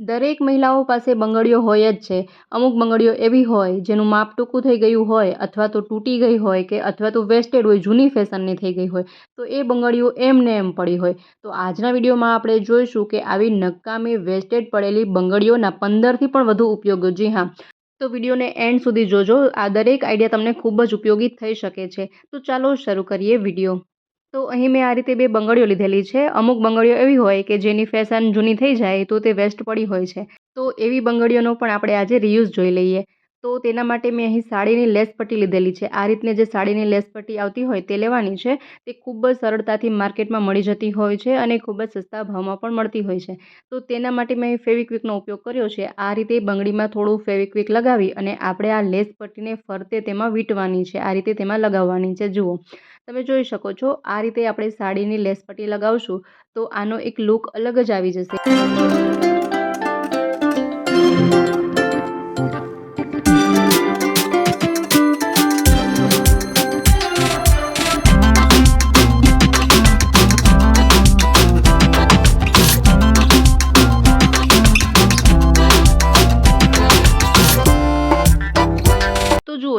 દરેક મહિલાઓ પાસે બંગડીઓ હોય જ છે. અમુક બંગડીઓ એવી હોય જેનું માપ ટૂંકું થઈ ગયું હોય અથવા તો તૂટી ગઈ હોય કે અથવા તો વેસ્ટેડ હોય, જૂની ફેશનની થઈ ગઈ હોય, તો એ બંગડીઓ એમને એમ પડી હોય. તો આજના વિડીયોમાં આપણે જોઈશું કે આવી નકામી વેસ્ટેડ પડેલી બંગડીઓના પંદરથી પણ વધુ ઉપયોગો. જી હા. તો વિડીયોને એન્ડ સુધી જોજો. આ દરેક આઈડિયા તમને ખૂબ જ ઉપયોગી થઈ શકે છે. તો ચાલો શરૂ કરીએ વીડિયો. તો અહીં મેં આ રીતે બે બંગડીઓ લીધેલી છે. અમુક બંગડીઓ એવી હોય કે જેની ફેશન જૂની થઈ જાય તો તે વેસ્ટ પડી હોય છે. તો એવી બંગડીઓનો પણ આપણે આજે રિયુઝ જોઈ લઈએ. તો તેના માટે મેં અહીં સાડીની લેસ પટ્ટી લીધેલી છે. આ રીતને જે સાડીની લેસ પટ્ટી આવતી હોય તે લેવાની છે. તે ખૂબ જ સરળતાથી માર્કેટમાં મળી જતી હોય છે અને ખૂબ જ સસ્તા ભાવમાં પણ મળતી હોય છે. તો તેના માટે મેં ફેવિક્વિકનો ઉપયોગ કર્યો છે. આ રીતે બંગડીમાં થોડું ફેવિક્વિક લગાવી અને આપણે આ લેસ પટ્ટીને ફરતે તેમાં વીંટવાની છે. આ રીતે તેમાં લગાવવાની છે. જુઓ. તમે જોઈ શકો છો. આ રીતે આપણે સાડીની લેસ પટ્ટી લગાવશું તો આનો એક લુક અલગ જ આવી જશે.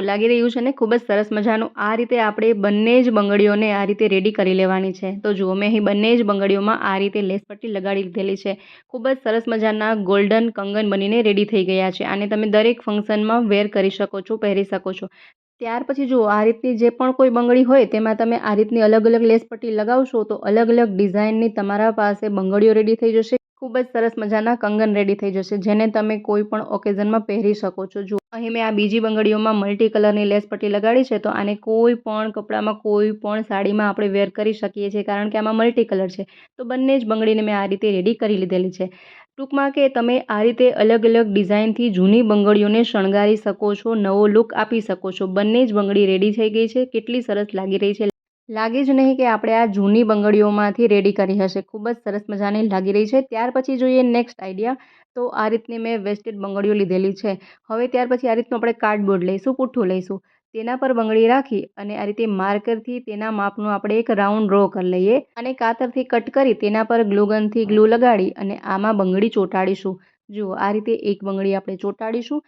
લાગી રહ્યું છે ને, ખૂબ જ સરસ મજાનું. આ રીતે આપણે બંને જ બંગડીઓને આ રીતે રેડી કરી લેવાની છે. તો જુઓ, મેં અહીં બંને જ બંગડીઓમાં આ રીતે લેસ પટ્ટી લગાડી લીધેલી છે. ખૂબ જ સરસ મજાના ગોલ્ડન કંગન બનીને રેડી થઈ ગયા છે. આને તમે દરેક ફંક્શનમાં વેર કરી શકો છો, પહેરી શકો છો. ત્યાર પછી જુઓ, આ રીતની જે પણ કોઈ બંગડી હોય, તેમાં તમે આ રીતની અલગ અલગ લેસ પટ્ટી લગાવશો તો અલગ અલગ ડિઝાઇનની તમારા પાસે બંગડીઓ રેડી થઈ જશે. ખૂબ જ સરસ મજાના કંગન રેડી થઈ જશે, જેને તમે કોઈ પણ ઓકેઝનમાં પહેરી શકો છો. જો અહીં મેં આ બીજી બંગડીઓમાં મલ્ટી કલરની લેસ પટ્ટી લગાડી છે, તો આને કોઈ પણ કપડામાં, કોઈ પણ સાડીમાં આપણે વેર કરી શકીએ છીએ, કારણ કે આમાં મલ્ટી કલર છે. તો બંને જ બંગડીને મેં આ રીતે રેડી કરી લીધેલી છે. ટૂંકમાં કે તમે આ રીતે અલગ અલગ ડિઝાઇનથી જૂની બંગડીઓને શણગારી શકો છો, નવો લુક આપી શકો છો. બંને જ બંગડી રેડી થઈ ગઈ છે. કેટલી સરસ લાગી રહી છે. લાગે જ નહીં કે આપણે આ જૂની બંગડીઓમાંથી રેડી કરી હશે. ખૂબ જ સરસ મજાની લાગી રહી છે. ત્યાર પછી જોઈએ નેક્સ્ટ આઈડિયા તો આ રીતની મેં વેસ્ટેડ બંગડીઓ લીધેલી છે. હવે ત્યાર પછી આ રીતનું આપણે કાર્ડબોર્ડ લઈશું, પુઠ્ઠું લઈશું. તેના પર બંગડી રાખી અને આ રીતે માર્કરથી તેના માપનું આપણે એક રાઉન્ડ ડ્રો કરી લઈએ અને કાતરથી કટ કરી તેના પર ગ્લુગનથી ગ્લુ લગાડી અને આમાં બંગડી ચોંટાડીશું. જુઓ, આ રીતે એક બંગડી આપણે ચોંટાડીશું.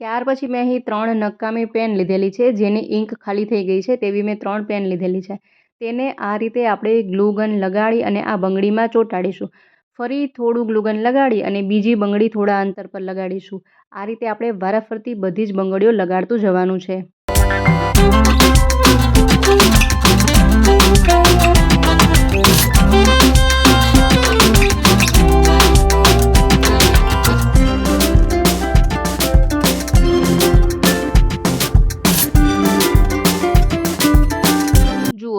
ત્યાર પછી મેં અહીં ત્રણ નકામી પેન લીધેલી છે, જેની ઇંક ખાલી થઈ ગઈ છે તેવી મેં ત્રણ પેન લીધેલી છે. તેને આ રીતે આપણે ગ્લુગન લગાડી અને આ બંગડીમાં ચોંટાડીશું. ફરી થોડું ગ્લુગન લગાડી અને બીજી બંગડી થોડા અંતર પર લગાડીશું. આ રીતે આપણે વારાફરતી બધી જ બંગડીઓ લગાડતું જવાનું છે.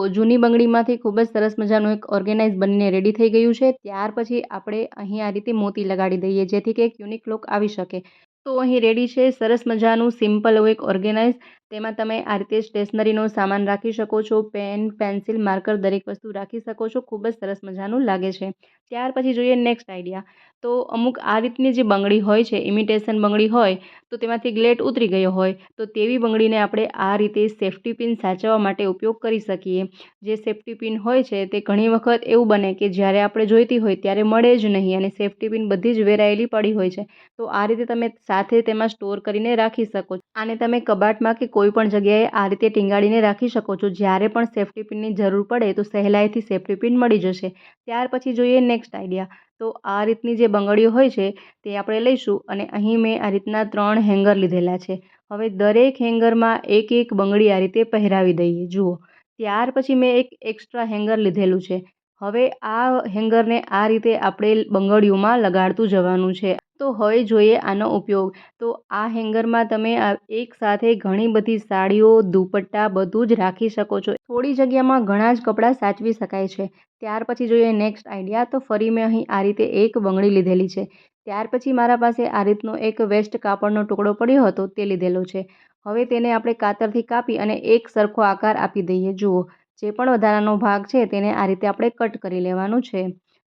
જૂની બંગડીમાંથી ખૂબ જ સરસ મજાનું એક ઓર્ગેનાઇઝ બનીને રેડી થઈ ગયું છે. ત્યાર પછી આપણે અહીં આ રીતે મોતી લગાડી દઈએ, જેથી કે એક યુનિક લુક આવી શકે. તો અહીં રેડી છે, સરસ મજાનું સિમ્પલ એવું એક ઓર્ગેનાઇઝ તેમાં તમે આ રીતે સ્ટેશનરીનો સામાન રાખી શકો છો પેન પેન્સિલ માર્કર દરેક વસ્તુ રાખી શકો છો. ખૂબ જ સરસ મજાનું લાગે છે. ત્યાર પછી જોઈએ નેક્સ્ટ આઈડિયા તો અમુક આ રીતની જે બંગડી હોય છે ઇમિટેશન બંગડી હોય, તો તેમાંથી ગ્લેટ ઉતરી ગયો હોય, તો તેવી બંગડીને આપણે આ રીતે સેફ્ટી પિન સાચવવા માટે ઉપયોગ કરી શકીએ. જે સેફ્ટી પિન હોય છે, તે ઘણી વખત એવું બને કે જ્યારે આપણે જોઈતી હોય ત્યારે મળે જ નહીં અને સેફ્ટી પિન બધી જ વેરાયેલી પડી હોય છે. તો આ રીતે તમે સાથે તેમાં સ્ટોર કરીને રાખી શકો છો. આને તમે કબાટમાં કે કોઈ પણ જગ્યાએ આ રીતે ટીંગાડીને રાખી શકો છો. જ્યારે પણ સેફ્ટી પિનની જરૂર પડે, તો સહેલાઈથી સેફ્ટી પિન મળી જશે. ત્યાર પછી જોઈએ નેક્સ્ટ આઈડિયા તો આ રીતની જે બંગડીઓ હોય છે તે આપણે લઈશું અને અહીં મેં આ રીતના ત્રણ હેંગર લીધેલા છે. હવે દરેક હેંગરમાં એક એક બંગડી આ રીતે પહેરાવી દઈએ. જુઓ, ત્યાર પછી મેં એક એક્સ્ટ્રા હેંગર લીધેલું છે. હવે આ હેંગરને આ રીતે આપણે બંગડીઓમાં લગાડતું જવાનું છે. તો હવે જોઈએ આનો ઉપયોગ. તો આ હેંગરમાં તમે એક સાથે ઘણી બધી સાડીઓ, દુપટ્ટા બધું જ રાખી શકો છો. થોડી જગ્યામાં ઘણા જ કપડાં સાચવી શકાય છે. ત્યાર પછી જોઈએ નેક્સ્ટ આઈડિયા. તો ફરી મેં અહીં આ રીતે એક બંગડી લીધેલી છે. ત્યાર પછી મારા પાસે આ રીતનો એક વેસ્ટ કાપડનો ટુકડો પડ્યો હતો, તે લીધેલો છે. હવે તેને આપણે કાતરથી કાપી અને એક સરખો આકાર આપી દઈએ. જુઓ. જે પણ વધારાનો ભાગ છે તેને આ રીતે આપણે કટ કરી લેવાનું છે.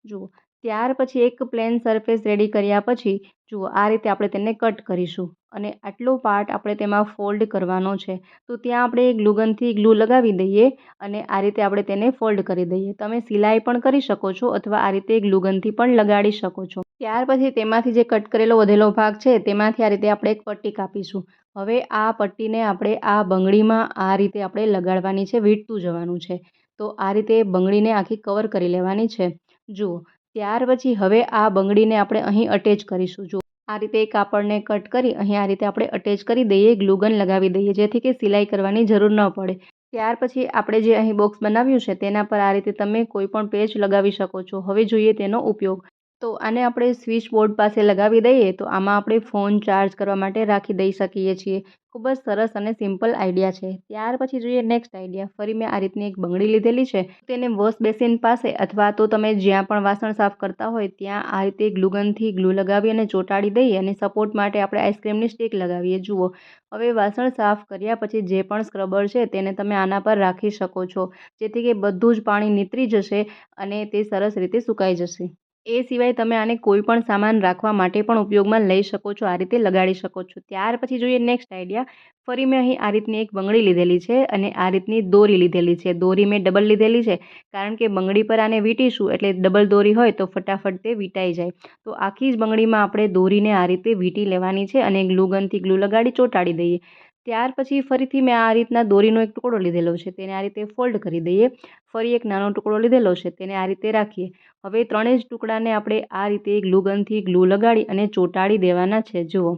જુઓ, ત્યાર પછી એક પ્લેન સરફેસ રેડી કર્યા પછી, જુઓ, આ રીતે આપણે તેને કટ કરીશું. અને આટલો પાર્ટ આપણે તેમાં ફોલ્ડ કરવાનો છે, તો ત્યાં આપણે ગ્લુગનથી ગ્લુ લગાવી દઈએ અને આ રીતે આપણે તેને ફોલ્ડ કરી દઈએ. તમે સિલાઈ પણ કરી શકો છો અથવા આ રીતે ગ્લુગનથી પણ લગાડી શકો છો. ત્યાર પછી તેમાંથી જે કટ કરેલો વધેલો ભાગ છે, તેમાંથી આ રીતે આપણે એક પટ્ટી કાપીશું. હવે આ પટ્ટીને આપણે આ બંગડીમાં આ રીતે આપણે લગાડવાની છે, વીંટતું જવાનું છે. તો આ રીતે બંગડીને આખી કવર કરી લેવાની છે. જુઓ, ત્યાર પછી હવે આ બંગડીને આપણે અહીં અટેચ કરીશું. જુઓ. આ રીતે કાપડને કટ કરી અહીં આ રીતે આપણે અટેચ કરી દઈએ, ગ્લુગન લગાવી દઈએ, જેથી કે સિલાઈ કરવાની જરૂર ન પડે. ત્યાર પછી આપણે જે અહીં બોક્સ બનાવ્યું છે તેના પર આ રીતે તમે કોઈ પણ પેચ લગાવી શકો છો. હવે જોઈએ તેનો ઉપયોગ. તો આને આપણે સ્વિચ બોર્ડ પાસે લગાવી દઈએ તો આમાં આપણે ફોન ચાર્જ કરવા માટે રાખી દઈ શકીએ છીએ. ખૂબ જ સરસ અને સિમ્પલ આઈડિયા છે. ત્યાર પછી જોઈએ નેક્સ્ટ આઈડિયા. ફરી મેં આ રીતની એક બંગડી લીધેલી છે. તેને વોશ બેસિન પાસે અથવા તો તમે જ્યાં પણ વાસણ સાફ કરતા હોય ત્યાં આ રીતે ગ્લુગનથી ગ્લુ લગાવી અને ચોંટાડી દઈએ અને સપોર્ટ માટે આપણે આઈસ્ક્રીમની સ્ટીક લગાવીએ. જુઓ, હવે વાસણ સાફ કર્યા પછી જે પણ સ્ક્રબર છે તેને તમે આના પર રાખી શકો છો. જેથી કે બધું જ પાણી નીતરી જશે અને તે સરસ રીતે સુકાઈ જશે. એ સિવાય તમે આને કોઈ પણ સામાન રાખવા માટે પણ ઉપયોગમાં લઈ શકો છો, આ રીતે લગાડી શકો છો. ત્યાર પછી જોઈએ નેક્સ્ટ આઈડિયા ફરી મેં અહીં આ રીતની એક બંગડી લીધેલી છે અને આ રીતની દોરી લીધેલી છે. દોરી મેં ડબલ લીધેલી છે, કારણ કે બંગડી પર આને વીંટીશું એટલે ડબલ દોરી હોય તો ફટાફટ તે વીંટાઈ જાય. તો આખી જ બંગડીમાં આપણે દોરીને આ રીતે વીંટી લેવાની છે અને ગ્લુગનથી ગ્લુ લગાડી ચોંટાડી દઈએ. ત્યાર પછી ફરીથી મેં આ રીતના દોરીનો એક ટુકડો લીધેલો છે, તેને આ રીતે ફોલ્ડ કરી દઈએ. ફરી એક નાનો ટુકડો લીધેલો છે, તેને આ રીતે રાખીએ. હવે ત્રણેય જ ટુકડાને આપણે આ રીતે ગ્લુગનથી ગ્લુ લગાડી અને ચોંટાડી દેવાના છે. જુઓ.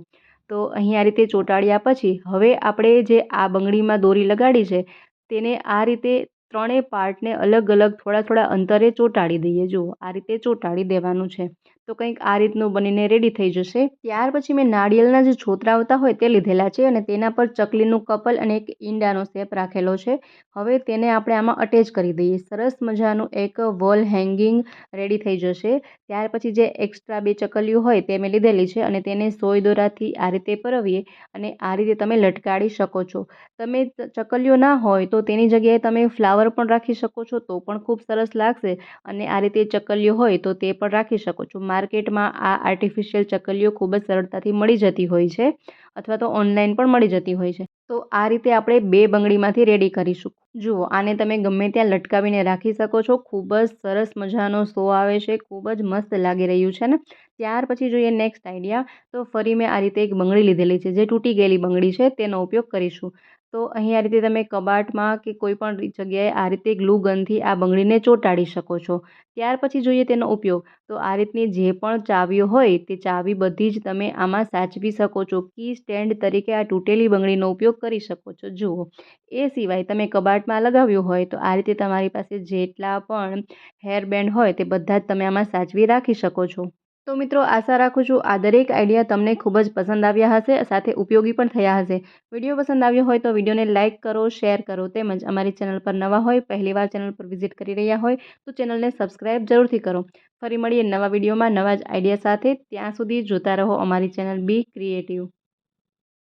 તો અહીં આ રીતે ચોંટાડ્યા પછી હવે આપણે જે આ બંગડીમાં દોરી લગાડી છે, તેને આ રીતે ત્રણેય પાર્ટને અલગ અલગ થોડા થોડા અંતરે ચોંટાડી દઈએ. જુઓ. આ રીતે ચોંટાડી દેવાનું છે. તો કંઈક આ રીતનું બનીને રેડી થઈ જશે. ત્યાર પછી મેં નાળિયેરના જે છોતરા આવતા હોય તે લીધેલા છે અને તેના પર ચકલીનું કપલ અને એક ઈંડાનો શેપ રાખેલો છે. હવે તેને આપણે આમાં અટેચ કરી દઈએ. સરસ મજાનું એક વોલ હેંગિંગ રેડી થઈ જશે. ત્યાર પછી જે એક્સ્ટ્રા બે ચકલીઓ હોય તે મેં લીધેલી છે અને તેને સોય દોરાથી આ રીતે પરવીએ અને આ રીતે તમે લટકાડી શકો છો. તમે ચકલીઓ ના હોય તો તેની જગ્યાએ તમે ફ્લાવર પણ રાખી શકો છો તો પણ ખૂબ સરસ લાગશે અને આ રીતે ચકલીઓ હોય તો તે પણ રાખી શકો છો. માર્કેટમાં આ આર્ટિફિશિયલ ચકલીઓ ખૂબ જ સરળતાથી મળી જતી હોય છે અથવા તો ઓનલાઈન પણ મળી જતી હોય છે. તો આ રીતે આપણે બે બંગડીમાંથી રેડી કરીશું. જુઓ, આને તમે ગમે ત્યાં લટકાવીને રાખી શકો છો. ખૂબ જ સરસ મજાનો શો આવે છે. ખૂબ જ મસ્ત લાગી રહ્યું છે ને? ત્યાર પછી જોઈએ નેક્સ્ટ આઈડિયા તો ફરી મેં આ રીતે એક બંગડી લીધેલી છે, જે તૂટી ગયેલી બંગડી છે. તેનો ઉપયોગ કરીશું. તો અહીં આ રીતે તમે કબાટમાં કે કોઈ પણ જગ્યાએ આ રીતે ગ્લુ ગનથી આ બંગડીને ચોંટાડી શકો છો. ત્યાર પછી જોઈએ તેનો ઉપયોગ. તો આ રીતની જે પણ ચાવીઓ હોય તે ચાવી બધી જ તમે આમાં સાચવી શકો છો કી સ્ટેન્ડ તરીકે આ તૂટેલી બંગડીનો ઉપયોગ કરી શકો છો. જુઓ. એ સિવાય તમે કબાટમાં લગાવ્યું હોય તો આ રીતે તમારી પાસે જેટલા પણ હેરબેન્ડ હોય તે બધા જ તમે આમાં સાચવી રાખી શકો છો. તો મિત્રો, આશા રાખું છું આ દરેક આઈડિયા તમને ખૂબ જ પસંદ આવ્યા હશે, સાથે ઉપયોગી પણ થયા હશે. વીડિયો પસંદ આવ્યો હોય તો વિડીયોને લાઇક કરો, શેર કરો તેમજ અમારી ચેનલ પર નવા હોય પહેલીવાર ચેનલ પર વિઝિટ કરી રહ્યા હોય તો ચેનલને સબસ્ક્રાઈબ જરૂરથી કરો. ફરી મળીએ નવા વિડીયોમાં નવા જ આઈડિયા સાથે. ત્યાં સુધી જોતા રહો અમારી ચેનલ બી ક્રિએટિવ.